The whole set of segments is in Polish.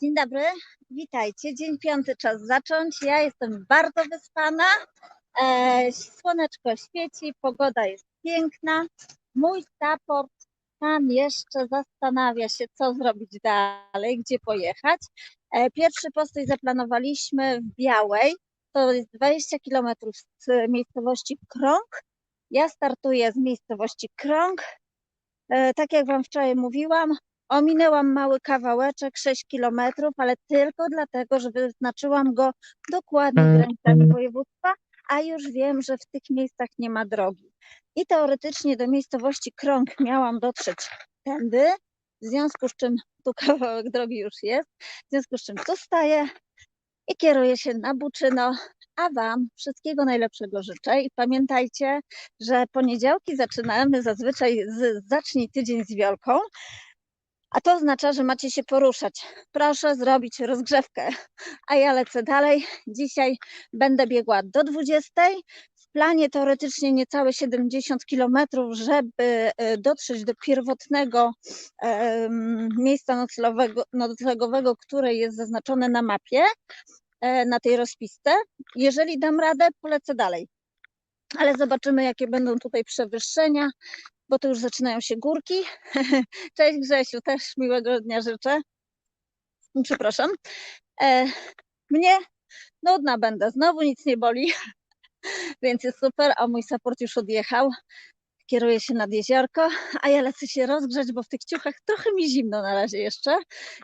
Dzień dobry, witajcie. Dzień piąty, czas zacząć. Ja jestem bardzo wyspana. E, słoneczko świeci, pogoda jest piękna. Mój support tam jeszcze zastanawia się, co zrobić dalej, gdzie pojechać. E, pierwszy postój zaplanowaliśmy w Białej. To jest 20 km z miejscowości Krąg. Ja startuję z miejscowości Krąg. E, tak jak Wam wczoraj mówiłam, Ominęłam mały kawałeczek, 6 kilometrów, ale tylko dlatego, że wyznaczyłam go dokładnie granicami województwa, a już wiem, że w tych miejscach nie ma drogi. I teoretycznie do miejscowości Krąg miałam dotrzeć tędy, w związku z czym tu kawałek drogi już jest, w związku z czym tu staję i kieruję się na Buczyno, a Wam wszystkiego najlepszego życzę i pamiętajcie, że poniedziałki zaczynamy zazwyczaj z Zacznij tydzień z Wiolką, a to oznacza, że macie się poruszać. Proszę zrobić rozgrzewkę, a ja lecę dalej. Dzisiaj będę biegła do 20. W planie teoretycznie niecałe 70 km, żeby e, dotrzeć do pierwotnego em, miejsca noclegowego, noclegowego, które jest zaznaczone na mapie, e, na tej rozpisce. Jeżeli dam radę, polecę dalej. Ale zobaczymy, jakie będą tutaj przewyższenia bo to już zaczynają się górki. Cześć Grzesiu, też miłego dnia życzę. Przepraszam. E, mnie nudna będę, znowu nic nie boli, więc jest super, a mój support już odjechał. Kieruję się nad jeziorko, a ja lecę się rozgrzać, bo w tych ciuchach trochę mi zimno na razie jeszcze.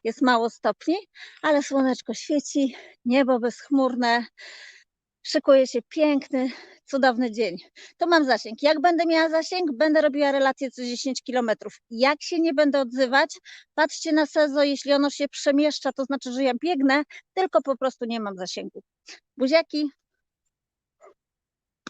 Jest mało stopni, ale słoneczko świeci, niebo bezchmurne. Szykuje się piękny, cudowny dzień. To mam zasięg. Jak będę miała zasięg, będę robiła relację co 10 km. Jak się nie będę odzywać, patrzcie na sezo, jeśli ono się przemieszcza, to znaczy, że ja biegnę, tylko po prostu nie mam zasięgu. Buziaki,